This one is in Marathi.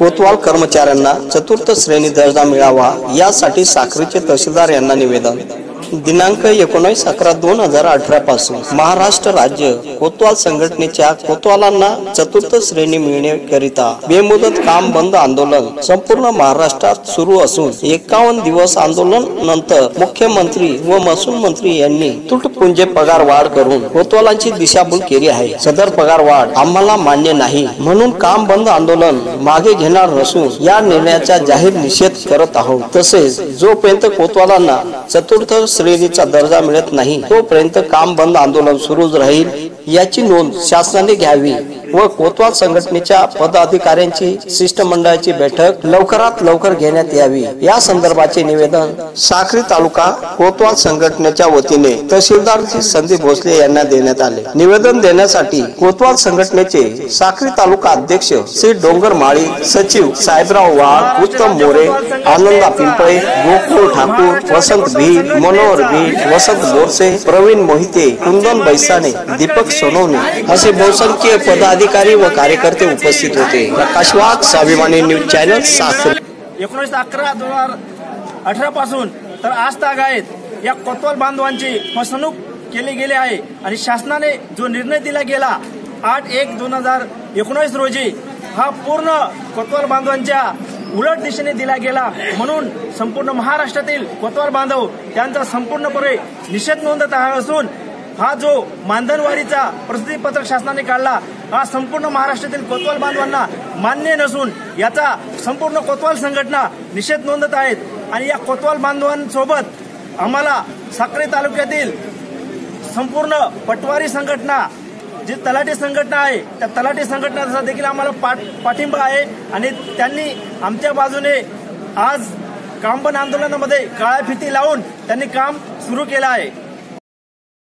कोतवाल कर्मचाऱ्यांना चतुर्थ श्रेणी दर्जा मिळावा यासाठी साखरेचे तहसीलदार यांना निवेदन. दिनांक एकोणीस अकरा दोन हजार अठरा पासून महाराष्ट्र राज्य कोतवाल संघटनेच्या कोतवालांना चतुर्थ श्रेणी मिळण्याकरिता बेमुदत काम बंद आंदोलन संपूर्ण महाराष्ट्रात सुरू असून एकावन्न दिवस आंदोलन नंतर मुख्यमंत्री व महसूल मंत्री यांनी तुटपुंजे पगार वाढ करून कोतवालांची दिशाभूल केली आहे. सदर पगार वाढ आम्हाला मान्य नाही. म्हणून काम बंद आंदोलन मागे घेणार नसून या निर्णयाचा जाहीर निषेध करत आहोत. तसेच जोपर्यंत कोतवालांना चतुर्थ श्रेणीचा दर्जा मिळत नाही. तोपर्यंत काम बंद आंदोलन सुरूच राहील याची नोंद शासनाने घ्यावी. व कोतवाल संघटनेच्या पदाधिकाऱ्यांची शिष्टमंडळाची बैठक लवकरात लवकर घेण्यात यावी. या संदर्भाचे निवेदन साखरी तालुका कोतवाल संघटनेच्या वतीने तहसीलदार संदीप भोसले यांना देण्यात आले. निवेदन देण्यासाठी कोतवाल संघटनेचे साखरी तालुका अध्यक्ष श्री डोंगर माळी सचिव साहेबराव वाघ उत्तम मोरे आनंदा पिंपळे गोकुळ ठाकूर वसंत भी मनोहर भी वसंत बोरसे प्रवीण मोहिते कुंदन बैसाने दीपक सोनवणे असे बहुसंख्य पदाधिकारी व कार्यकर्ते उपस्थित होते. प्रकाश वाघ स्वाभिमानी न्यूज चॅनल साखरी. एकोणीसशे अकरा दोन हजार अठरा पासून तर आज ताग आहेत. या कोतवाल बांधवांची फसवणूक केली गेली आहे आणि शासनाने जो निर्णय दिला गेला आठ एक दोन हजार एकोणीस रोजी हा पूर्ण कोतवाल बांधवांच्या उलट दिशेने दिला गेला. म्हणून संपूर्ण महाराष्ट्रातील कोतवाल बांधव त्यांचा संपूर्णपणे निषेध नोंदत आहे असून हा जो मानधनवाढीचा प्रसिद्धीपत्रक शासनाने काढला हा संपूर्ण महाराष्ट्रातील कोतवाल बांधवांना मान्य नसून याचा संपूर्ण कोतवाल संघटना निषेध नोंदत आहेत. आणि या कोतवाल बांधवांसोबत आम्हाला साक्री तालुक्यातील संपूर्ण पटवारी संघटना जी तलाठी संघटना आहे त्या तलाठी संघटनाचा देखील आम्हाला पाठ पाठिंबा आहे. आणि त्यांनी आमच्या बाजूने आज कामबंद आंदोलनामध्ये काळ्या फिती लावून त्यांनी काम सुरू केलं आहे.